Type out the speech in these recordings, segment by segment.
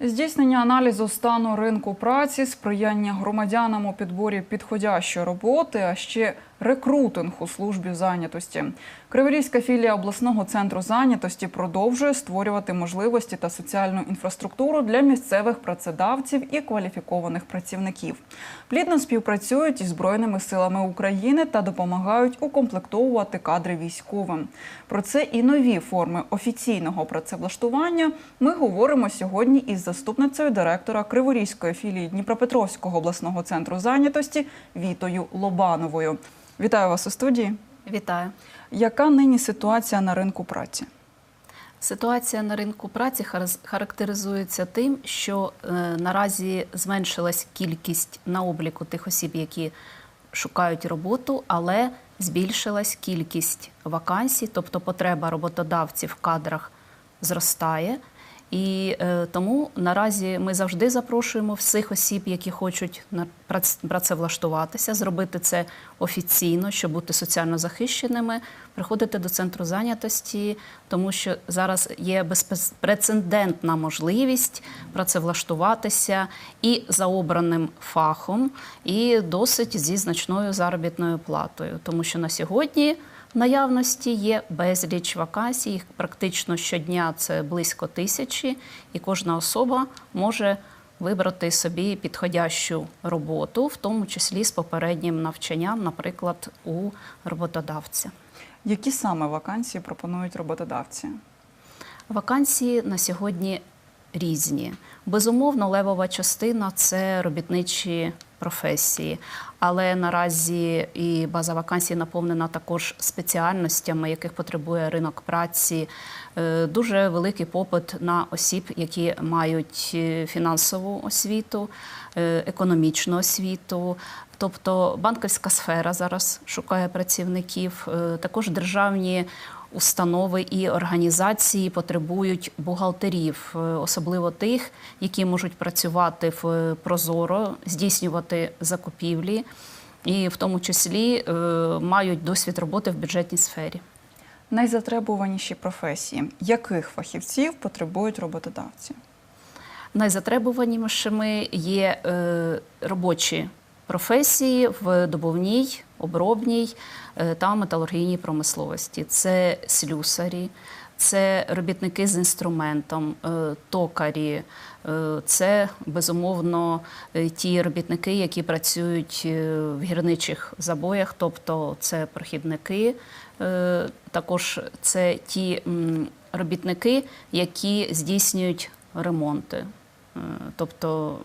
Здійснення аналізу стану ринку праці, сприяння громадянам у підборі підходящої роботи, а ще рекрутинг у службі зайнятості. Криворізька філія обласного центру зайнятості продовжує створювати можливості та соціальну інфраструктуру для місцевих працедавців і кваліфікованих працівників. Плідно співпрацюють із збройними силами України та допомагають укомплектовувати кадри військовим. Про це і нові форми офіційного працевлаштування ми говоримо сьогодні із заступницею директора Криворізької філії Дніпропетровського обласного центру зайнятості Вітою Лобановою. Вітаю вас у студії. Вітаю. Яка нині ситуація на ринку праці? Ситуація на ринку праці характеризується тим, що е, наразі зменшилась кількість на обліку тих осіб, які шукають роботу, але збільшилась кількість вакансій, тобто потреба роботодавців в кадрах зростає. І е, тому наразі ми завжди запрошуємо всіх осіб, які хочуть на прац- працевлаштуватися, зробити це офіційно, щоб бути соціально захищеними, приходити до центру зайнятості, тому що зараз є безпрецедентна можливість працевлаштуватися і за обраним фахом, і досить зі значною заробітною платою, тому що на сьогодні. Наявності є безліч вакансій, їх практично щодня це близько тисячі, і кожна особа може вибрати собі підходящу роботу, в тому числі з попереднім навчанням, наприклад, у роботодавця. Які саме вакансії пропонують роботодавці? Вакансії на сьогодні різні. Безумовно, левова частина це робітничі професії, але наразі і база вакансій наповнена також спеціальностями, яких потребує ринок праці. Е, Дуже великий попит на осіб, які мають е, фінансову освіту, е, економічну освіту. Тобто банківська сфера зараз шукає працівників, також державні установи і організації потребують бухгалтерів, е, особливо тих, які можуть працювати в е, прозоро, здійснювати закупівлі, і в тому числі е, мають досвід роботи в бюджетній сфері. Найзатребуваніші професії. Яких фахівців потребують роботодавці? Найзатребуванішими є робочі професії в добувній, обробній е, та металургійній промисловості. Це слюсарі, це робітники з інструментом, е, токарі, е, це безумовно ті робітники, які працюють в гірничих забоях, тобто це прохідники. Також це ті робітники, які здійснюють ремонти, тобто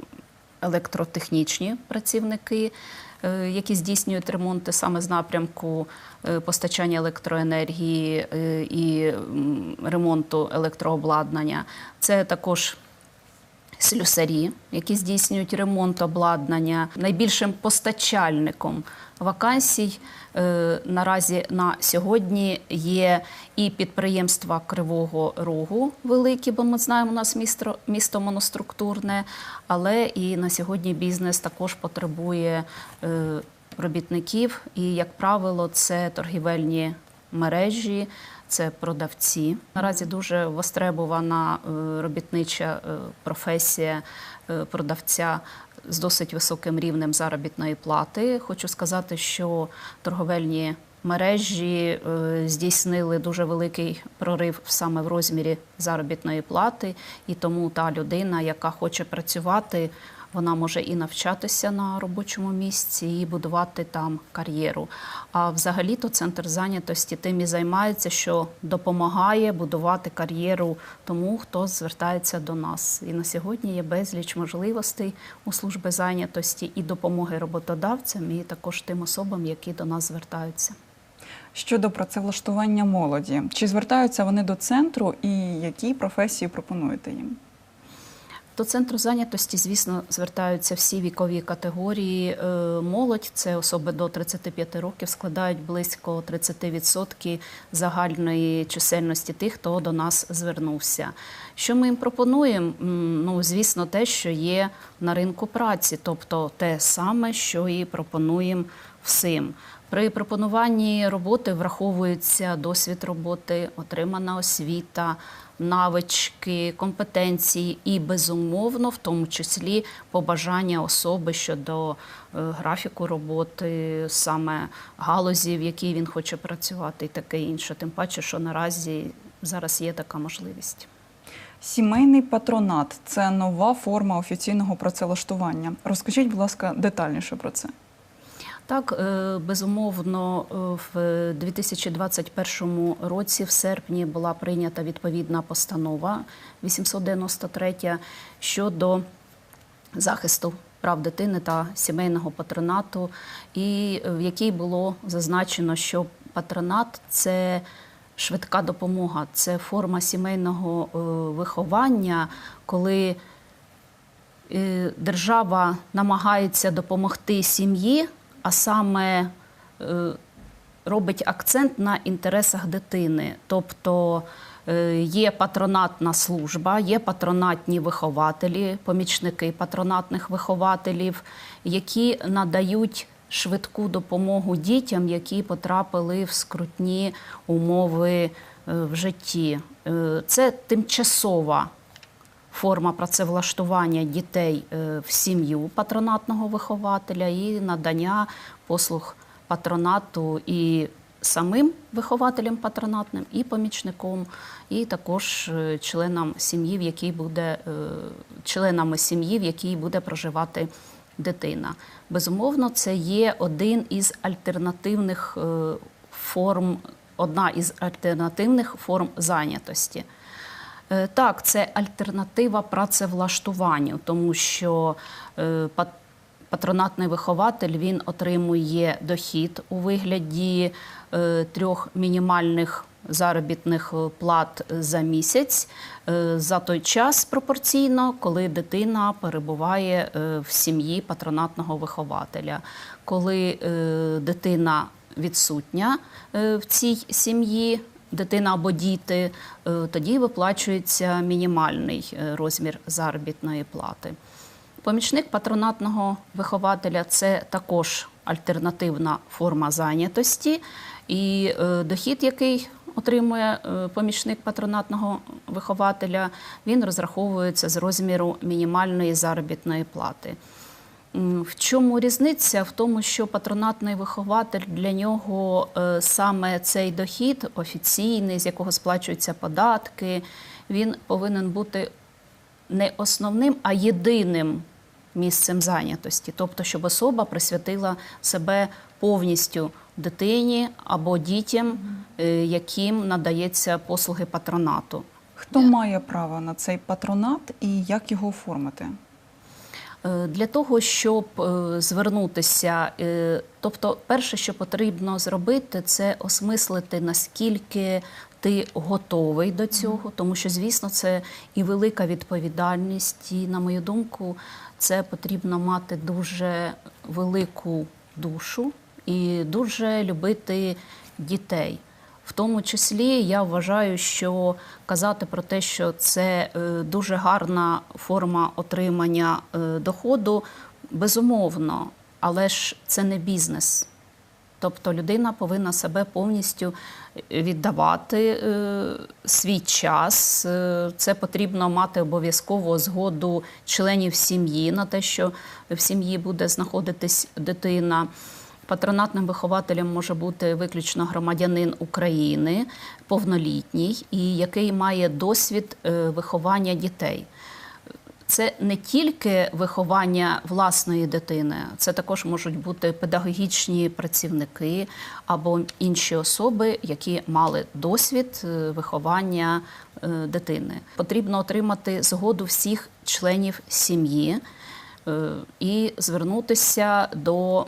електротехнічні працівники, які здійснюють ремонти саме з напрямку е, постачання електроенергії е, і ремонту електрообладнання. Це також слюсарі, які здійснюють ремонт обладнання. Найбільшим постачальником вакансій е, наразі на сьогодні є і підприємства Кривого Рогу великі, бо ми знаємо, у нас місто, місто моноструктурне, але і на сьогодні бізнес також потребує е, робітників. І, як правило, це торгівельні мережі, це продавці. Наразі дуже востребована е, робітнича е, професія е, продавця з досить високим рівнем заробітної плати. Хочу сказати, що торговельні мережі здійснили дуже великий прорив саме в розмірі заробітної плати, і тому та людина, яка хоче працювати, вона може і навчатися на робочому місці, і будувати там кар'єру. А взагалі-то центр зайнятості тим і займається, що допомагає будувати кар'єру тому, хто звертається до нас. І на сьогодні є безліч можливостей у служби зайнятості і допомоги роботодавцям, і також тим особам, які до нас звертаються. Щодо працевлаштування молоді, чи звертаються вони до центру і які професії пропонуєте їм? До центру зайнятості, звісно, звертаються всі вікові категорії. Е, Молодь це особи до 35 років, складають близько 30% загальної чисельності тих, хто до нас звернувся. Що ми їм пропонуємо? Ну, звісно, те, що є на ринку праці, тобто те саме, що і пропонуємо всім. При пропонуванні роботи враховується досвід роботи, отримана освіта, навички, компетенції і, безумовно, в тому числі побажання особи щодо е, графіку роботи, саме галузі, в якій він хоче працювати, і таке інше. Тим паче, що наразі зараз є така можливість. Сімейний патронат це нова форма офіційного працевлаштування. Розкажіть, будь ласка, детальніше про це. Так, е, безумовно, е, в 2021 році, в серпні, була прийнята відповідна постанова 893 щодо захисту прав дитини та сімейного патронату, і в якій було зазначено, що патронат це швидка допомога, це форма сімейного е, виховання, коли е, держава намагається допомогти сім'ї, а саме е, робить акцент на інтересах дитини. Тобто е, є патронатна служба, є патронатні вихователі, помічники патронатних вихователів, які надають швидку допомогу дітям, які потрапили в скрутні умови е, в житті. Це тимчасова форма працевлаштування дітей е, в сім'ю патронатного вихователя і надання послуг патронату і самим вихователем патронатним, і помічником, і також е, членам сім'ї, в якій буде е, членами сім'ї, в якій буде проживати дитина. Безумовно, це є один із альтернативних форм, одна із альтернативних форм зайнятості. Е, Так, це альтернатива працевлаштуванню, тому що е, патронатний вихователь він отримує дохід у вигляді е, трьох мінімальних заробітних плат за місяць за той час пропорційно, коли дитина перебуває в сім'ї патронатного вихователя. Коли дитина відсутня в цій сім'ї, дитина або діти, е, тоді виплачується мінімальний е, розмір заробітної плати. Помічник патронатного вихователя це також альтернативна форма зайнятості, і е, дохід, який отримує помічник патронатного вихователя, він розраховується з розміру мінімальної заробітної плати. В чому різниця? В тому, що патронатний вихователь для нього е, саме цей дохід офіційний, з якого сплачуються податки, він повинен бути не основним, а єдиним місцем зайнятості. Тобто, щоб особа присвятила себе повністю дитині або дітям, е, яким надається послуги патронату. Хто має право на цей патронат і як його оформити? Е, Для того, щоб е, звернутися, е, тобто, перше, що потрібно зробити, це осмислити, наскільки ти готовий до цього, тому що, звісно, це і велика відповідальність, і, на мою думку, це потрібно мати дуже велику душу і дуже любити дітей. В тому числі я вважаю, що казати про те, що це е, дуже гарна форма отримання е, доходу, безумовно, але ж це не бізнес. Тобто людина повинна себе повністю віддавати е, свій час. Це потрібно мати обов'язково згоду членів сім'ї на те, що в сім'ї буде знаходитись дитина. Патронатним вихователем може бути виключно громадянин України, повнолітній, і який має досвід е, виховання дітей. Це не тільки виховання власної дитини, це також можуть бути педагогічні працівники або інші особи, які мали досвід е, виховання е, дитини. Потрібно отримати згоду всіх членів сім'ї і звернутися до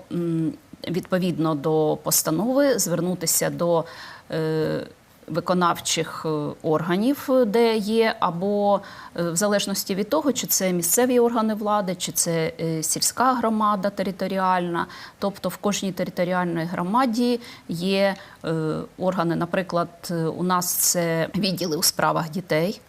відповідно до постанови, звернутися до е, виконавчих е, органів, е, де є, або в залежності від того, чи це місцеві органи влади, чи це сільська громада територіальна. Тобто в кожній територіальній громаді є органи, наприклад, у нас це відділи у справах дітей.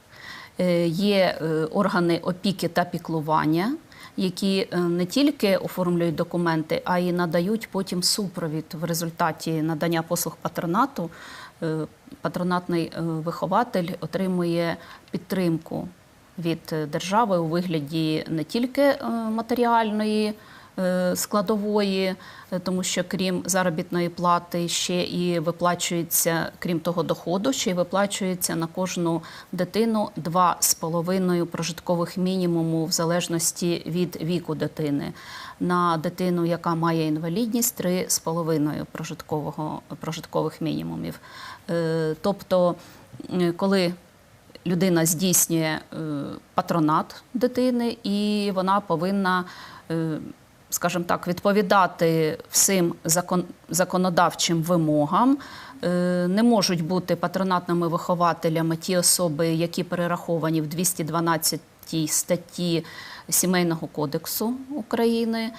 Є органи опіки та піклування, які е, не тільки оформлюють документи, а й надають потім супровід в результаті надання послуг патронату. е, Патронатний е, вихователь отримує підтримку від держави у вигляді не тільки матеріальної складової, е, тому що крім заробітної плати ще і виплачується, крім того доходу, ще й виплачується на кожну дитину 2,5 прожиткових мінімуму в залежності від віку дитини. На дитину, яка має інвалідність, 3,5 прожиткового прожиткових мінімумів. Е, Тобто, е, коли людина здійснює е, патронат дитини, і вона повинна, е, скажімо так, відповідати всім закон, законодавчим вимогам. Е, Не можуть бути патронатними вихователями ті особи, які перераховані в 212 статті Сімейного кодексу України.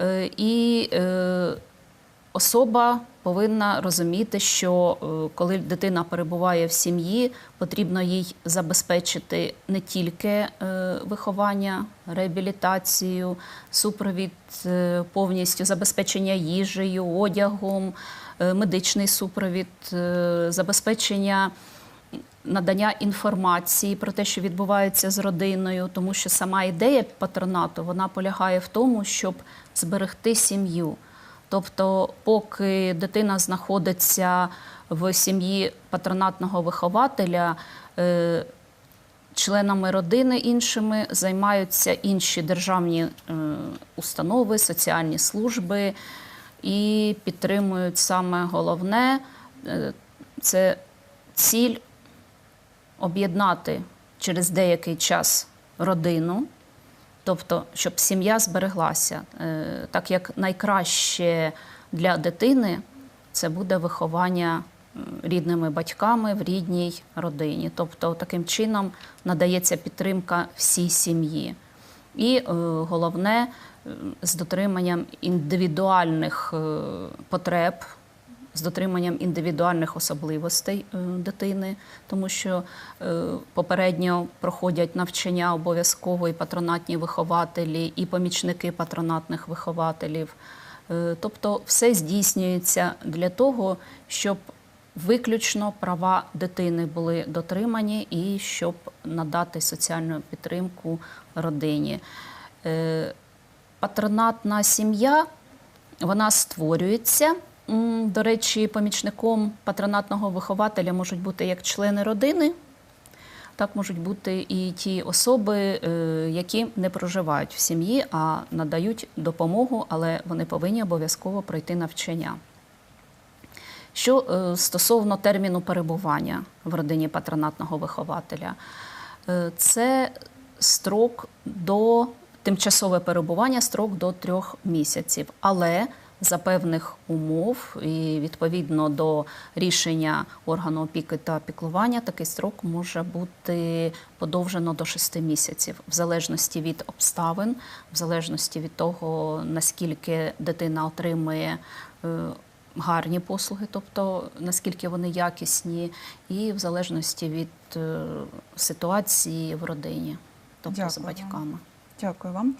Е, І е, особа повинна розуміти, що е, коли дитина перебуває в сім'ї, потрібно їй забезпечити не тільки е, виховання, реабілітацію, супровід е, повністю забезпечення їжею, одягом, медичний супровід, забезпечення надання інформації про те, що відбувається з родиною, тому що сама ідея патронату вона полягає в тому, щоб зберегти сім'ю. Тобто, поки дитина знаходиться в сім'ї патронатного вихователя, е, членами родини іншими займаються інші державні е, установи, соціальні служби і підтримують саме головне е, це ціль об'єднати через деякий час родину, тобто, щоб сім'я збереглася, Е, так як найкраще для дитини це буде виховання рідними батьками в рідній родині. Тобто, таким чином надається підтримка всій сім'ї. І е, головне з дотриманням індивідуальних е, потреб, з дотриманням індивідуальних особливостей е, дитини, тому що е, попередньо проходять навчання обов'язково і патронатні вихователі, і помічники патронатних вихователів. Е, Тобто все здійснюється для того, щоб виключно права дитини були дотримані і щоб надати соціальну підтримку родині. Патронатна сім'я вона створюється. До речі, помічником патронатного вихователя можуть бути як члени родини, так можуть бути і ті особи, е, які не проживають в сім'ї, а надають допомогу, але вони повинні обов'язково пройти навчання. Що е, стосовно терміну перебування в родині патронатного вихователя, Е, це строк до тимчасове перебування, строк до трьох місяців, але за певних умов і відповідно до рішення органу опіки та піклування, такий строк може бути подовжено до шести місяців, в залежності від обставин, в залежності від того, наскільки дитина отримує. е, Гарні послуги, тобто наскільки вони якісні, і в залежності від е, ситуації в родині, тобто Дякую. батьками. Дякую вам.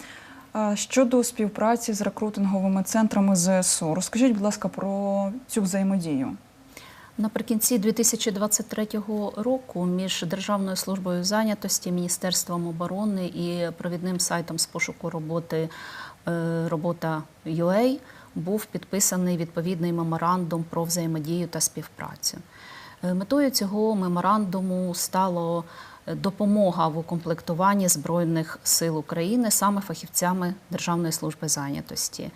Щодо співпраці з рекрутинговими центрами ЗСУ, розкажіть, будь ласка, про цю взаємодію. Наприкінці 2023 року між Державною службою зайнятості, Міністерством оборони і провідним сайтом з пошуку роботи е, робота UA був підписаний відповідний меморандум про взаємодію та співпрацю. Е, Метою цього меморандуму стало допомога в укомплектуванні Збройних сил України саме фахівцями Державної служби зайнятості.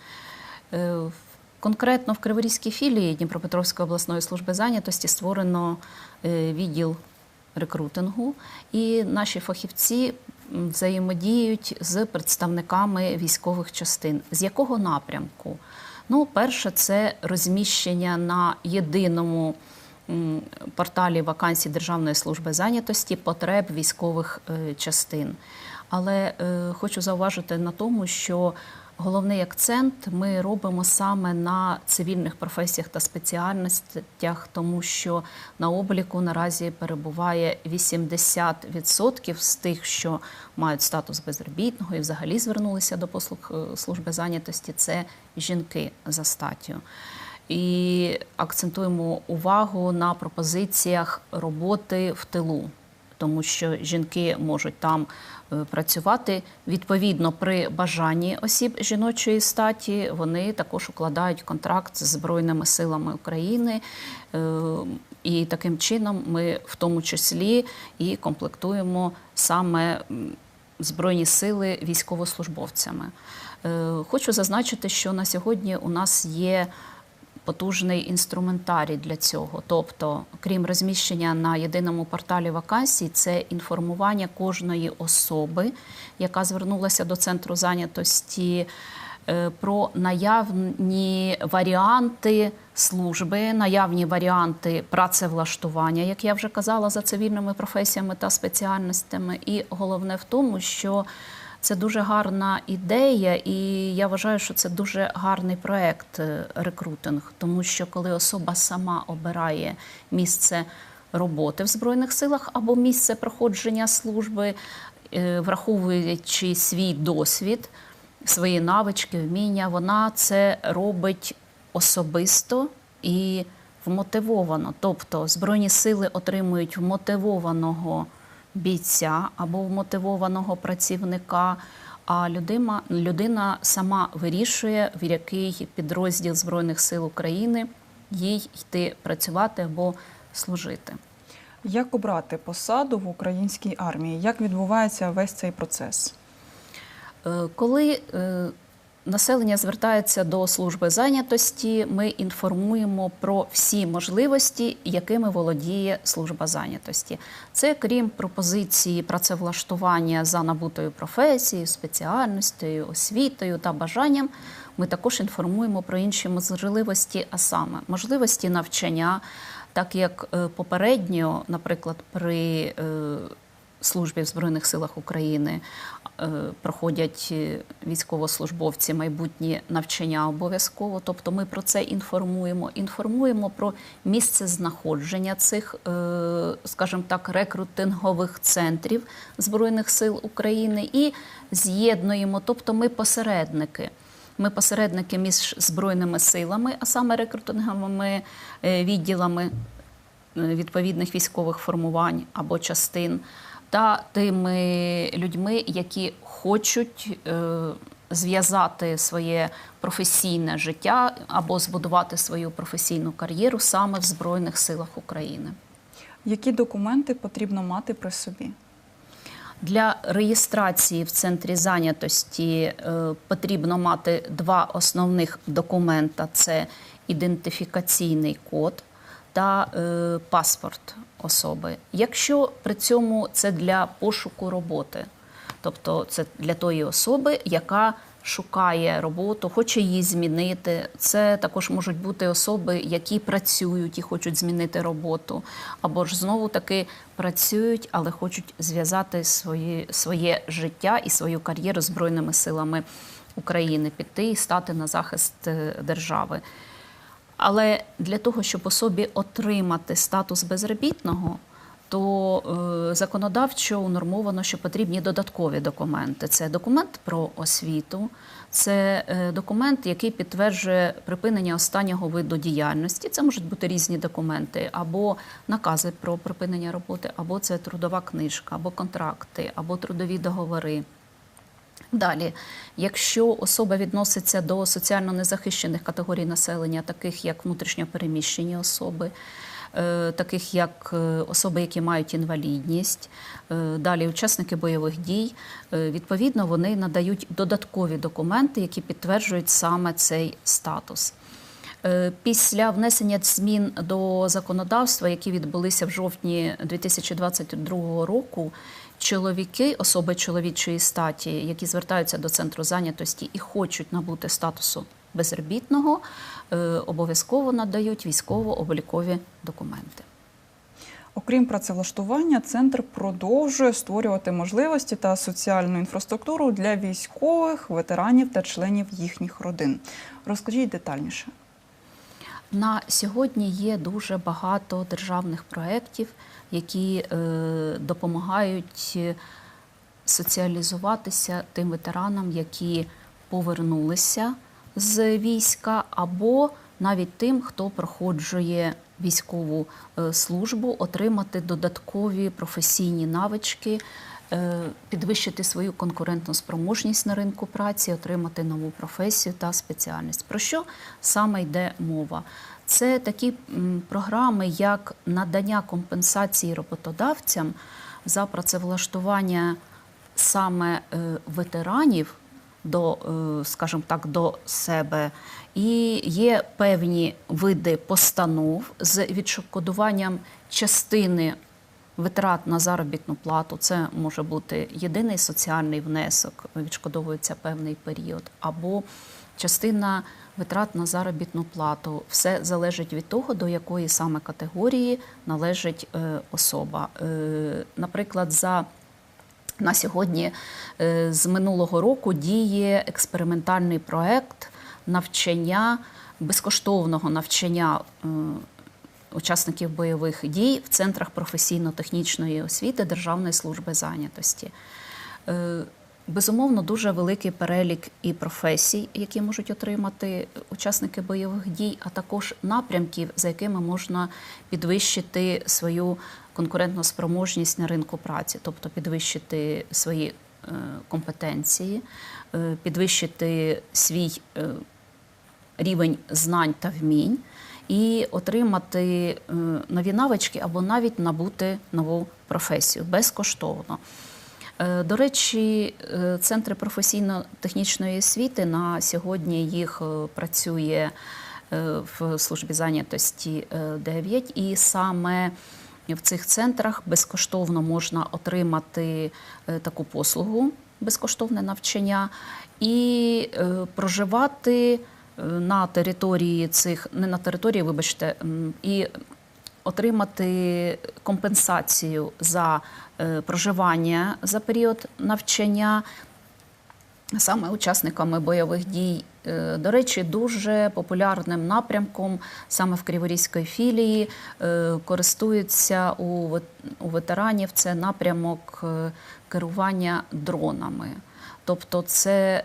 Е, Конкретно в Криворізькій філії Дніпропетровської обласної служби зайнятості створено е, відділ рекрутингу, і наші фахівці взаємодіють з представниками військових частин. З якого напрямку? Ну, перше, це розміщення на єдиному порталі вакансій Державної служби зайнятості потреб військових е, частин. Але е, хочу зауважити на тому, що головний акцент ми робимо саме на цивільних професіях та спеціальностях, тому що на обліку наразі перебуває 80% з тих, що мають статус безробітного і взагалі звернулися до послуг е, служби зайнятості. Це жінки за статтю. І акцентуємо увагу на пропозиціях роботи в тилу, тому що жінки можуть там е, працювати. Відповідно, при бажанні осіб жіночої статі вони також укладають контракт з Збройними силами України. Е, І таким чином ми в тому числі і комплектуємо саме Збройні сили військовослужбовцями. Е, Хочу зазначити, що на сьогодні у нас є потужний інструментарій для цього. Тобто, крім розміщення на єдиному порталі вакансій, це інформування кожної особи, яка звернулася до центру зайнятості. е, Про наявні варіанти служби, наявні варіанти працевлаштування, як я вже казала, за цивільними професіями та спеціальностями. І головне в тому, що це дуже гарна ідея, і я вважаю, що це дуже гарний проект е, рекрутинг, тому що коли особа сама обирає місце роботи в Збройних силах або місце проходження служби, е, враховуючи свій досвід, свої навички, вміння, вона це робить особисто і вмотивовано. Тобто Збройні сили отримують вмотивованого бійця або вмотивованого працівника. А людина, людина сама вирішує, в який підрозділ Збройних сил України їй йти працювати або служити. Як обрати посаду в українській армії? Як відбувається весь цей процес? Е, Коли е, населення звертається до служби зайнятості, ми інформуємо про всі можливості, якими володіє служба зайнятості. Це крім пропозиції працевлаштування за набутою професією, спеціальністю, освітою та бажанням. Ми також інформуємо про інші можливості, а саме можливості навчання, так як е, попередньо, наприклад, при е, службі в Збройних силах України е, проходять е, військовослужбовці майбутні навчання обов'язково. Тобто ми про це інформуємо. Інформуємо про місце знаходження цих, е, скажімо так, рекрутингових центрів Збройних сил України і з'єднуємо, тобто ми посередники. Ми посередники між збройними силами, а саме рекрутинговими відділами відповідних військових формувань або частин, та тими людьми, які хочуть е, зв'язати своє професійне життя або збудувати свою професійну кар'єру саме в Збройних силах України. Які документи потрібно мати при собі? Для реєстрації в центрі зайнятості е, потрібно мати два основних документа: це ідентифікаційний код та е, паспорт особи. Якщо при цьому це для пошуку роботи, тобто це для тої особи, яка шукає роботу, хоче її змінити. Це також можуть бути особи, які працюють і хочуть змінити роботу, або ж знову таки працюють, але хочуть зв'язати свої, своє життя і свою кар'єру Збройними силами України, піти і стати на захист е, держави. Але для того, щоб особі отримати статус безробітного, то е, законодавчо унормовано, що потрібні додаткові документи. Це документ про освіту, це е, документ, який підтверджує припинення останнього виду діяльності. Це можуть бути різні документи, або накази про припинення роботи, або це трудова книжка, або контракти, або трудові договори. Далі, якщо особа відноситься до соціально незахищених категорій населення, таких як внутрішньопереміщені особи, е, таких як е, особи, які мають інвалідність, е, далі учасники бойових дій, відповідно, вони надають додаткові документи, які підтверджують саме цей статус. Після внесення змін до законодавства, які відбулися в жовтні 2022 року, чоловіки, особи чоловічої статі, які звертаються до центру зайнятості і хочуть набути статусу безробітного, е, обов'язково надають військово-облікові документи. Окрім працевлаштування, центр продовжує створювати можливості та соціальну інфраструктуру для військових, ветеранів та членів їхніх родин. Розкажіть детальніше. На сьогодні є дуже багато державних проєктів, які е, допомагають е, соціалізуватися тим ветеранам, які повернулися з війська, або навіть тим, хто проходжує військову е, службу, отримати додаткові професійні навички, підвищити свою конкурентну спроможність на ринку праці, отримати нову професію та спеціальність. Про що саме йде мова? Це такі програми, як надання компенсації роботодавцям за працевлаштування саме е, ветеранів до, е, скажімо так, до себе. І є певні види постанов з відшкодуванням частини витрат на заробітну плату. Це може бути єдиний соціальний внесок, відшкодовується певний період, або частина витрат на заробітну плату. Все залежить від того, до якої саме категорії належить е, особа. Е, Наприклад, за на сьогодні е, з минулого року діє експериментальний проект навчання, безкоштовного навчання учасників бойових дій в центрах професійно-технічної освіти Державної служби зайнятості. Е, Безумовно, дуже великий перелік і професій, які можуть отримати учасники бойових дій, а також напрямків, за якими можна підвищити свою конкурентну спроможність на ринку праці, тобто підвищити свої е, компетенції, е, підвищити свій рівень знань та вмінь і отримати е, нові навички або навіть набути нову професію безкоштовно. Е, До речі, е, центри професійно-технічної освіти на сьогодні їх працює в службі зайнятості е, 9, і саме в цих центрах безкоштовно можна отримати таку послугу, безкоштовне навчання, і проживати на території цих, не на території, вибачте, і отримати компенсацію за е, проживання за період навчання саме учасниками бойових дій. Е, До речі, дуже популярним напрямком саме в Криворізької філії е, користуються у ветеранів це напрямок керування дронами. Тобто це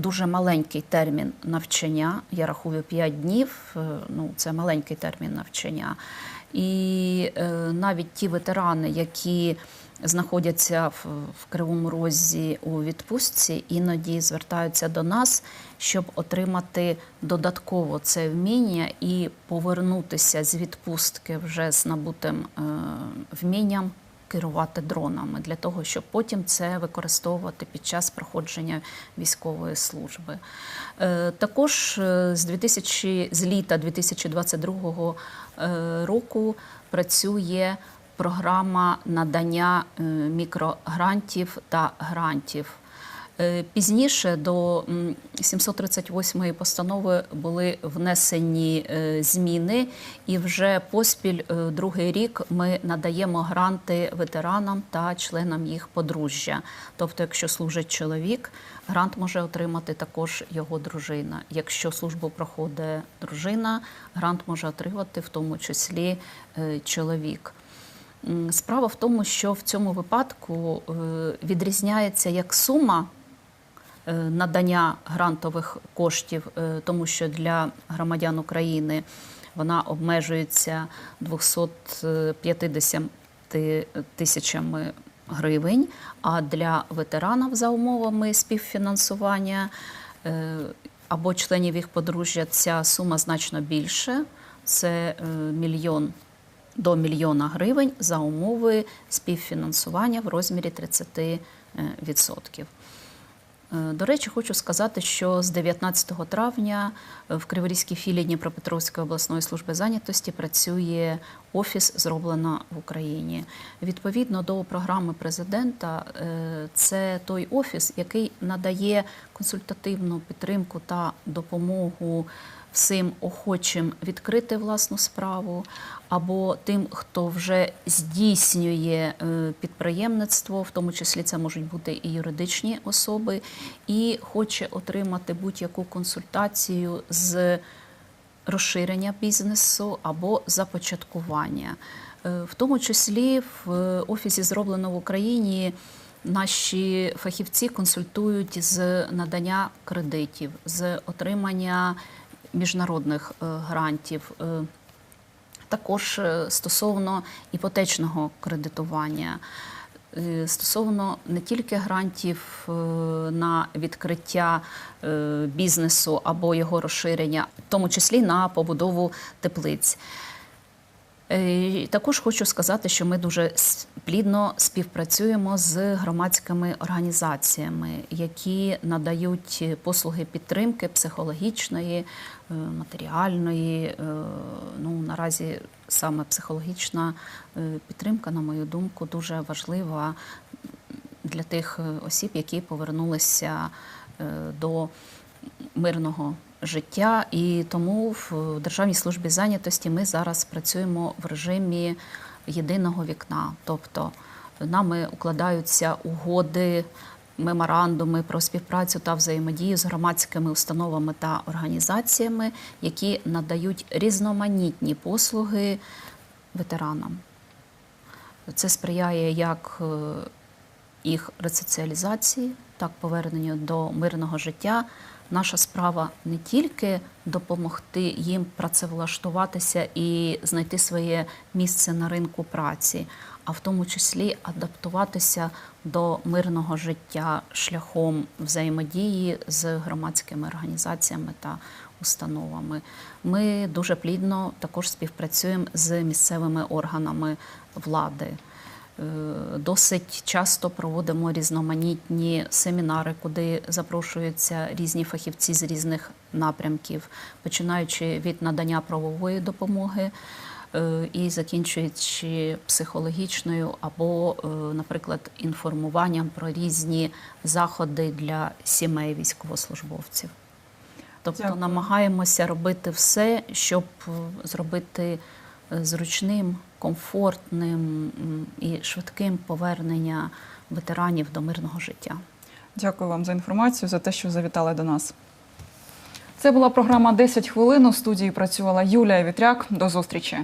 дуже маленький термін навчання. Я рахую 5 днів. е, Ну, це маленький термін навчання. І е, навіть ті ветерани, які знаходяться в, в Кривому Розі у відпустці, іноді звертаються до нас, щоб отримати додатково це вміння і повернутися з відпустки вже з набутим е, вмінням керувати дронами для того, щоб потім це використовувати під час проходження військової служби. Е, Також е, з 2000, з літа 2022 е, року працює програма надання мікрогрантів та грантів. Е, Пізніше до м, 738 постанови були внесені е, зміни, і вже поспіль е, другий рік ми надаємо гранти ветеранам та членам їх подружжя. Тобто, якщо служить чоловік, грант може отримати також його дружина. Якщо службу проходить дружина, грант може отримати в тому числі чоловік. Справа в тому, що в цьому випадку відрізняється як сума надання грантових коштів, е, тому що для громадян України вона обмежується 250 тисячами гривень, а для ветеранів за умовами співфінансування е, або членів їх подружжя ця сума значно більше. Це е, мільйон до мільйона гривень за умови співфінансування в розмірі 30%. Е, До речі, хочу сказати, що з 19 травня в Криворізькій філії Дніпропетровської обласної служби зайнятості працює офіс зроблено в Україні. Відповідно до програми президента, е, це той офіс, який надає консультативну підтримку та допомогу всім охочим відкрити власну справу, або тим, хто вже здійснює е, підприємництво, в тому числі це можуть бути і юридичні особи, і хоче отримати будь-яку консультацію з розширення бізнесу або започаткування. Е, В тому числі в е, офісі зроблено в Україні. Наші фахівці консультують з надання кредитів, з отримання міжнародних е, грантів, е, також е, стосовно іпотечного кредитування, стосовно не тільки грантів на відкриття бізнесу або його розширення, в тому числі на побудову теплиць. Е, Також хочу сказати, що ми дуже плідно співпрацюємо з громадськими організаціями, які надають послуги підтримки психологічної, е, матеріальної. е, Ну наразі саме психологічна підтримка, на мою думку, дуже важлива для тих осіб, які повернулися до мирного життя. І тому в Державній службі зайнятості ми зараз працюємо в режимі єдиного вікна. Тобто нами укладаються угоди. Меморандуми про співпрацю та взаємодію з громадськими установами та організаціями, які надають різноманітні послуги ветеранам. Це сприяє як е, їх ресоціалізації, так поверненню до мирного життя. Наша справа не тільки допомогти їм працевлаштуватися і знайти своє місце на ринку праці, а в тому числі адаптуватися до мирного життя шляхом взаємодії з громадськими організаціями та установами. Ми дуже плідно також співпрацюємо з місцевими органами влади. Е, Досить часто проводимо різноманітні семінари, куди запрошуються різні фахівці з різних напрямків, починаючи від надання правової допомоги е, і закінчуючи психологічною або, е, наприклад, інформуванням про різні заходи для сімей військовослужбовців. Тобто Дякую. намагаємося робити все, щоб зробити зручним, комфортним і швидким повернення ветеранів до мирного життя. Дякую вам за інформацію, за те, що завітали до нас. Це була програма «10 хвилин. У студії працювала Юлія Вітряк. До зустрічі.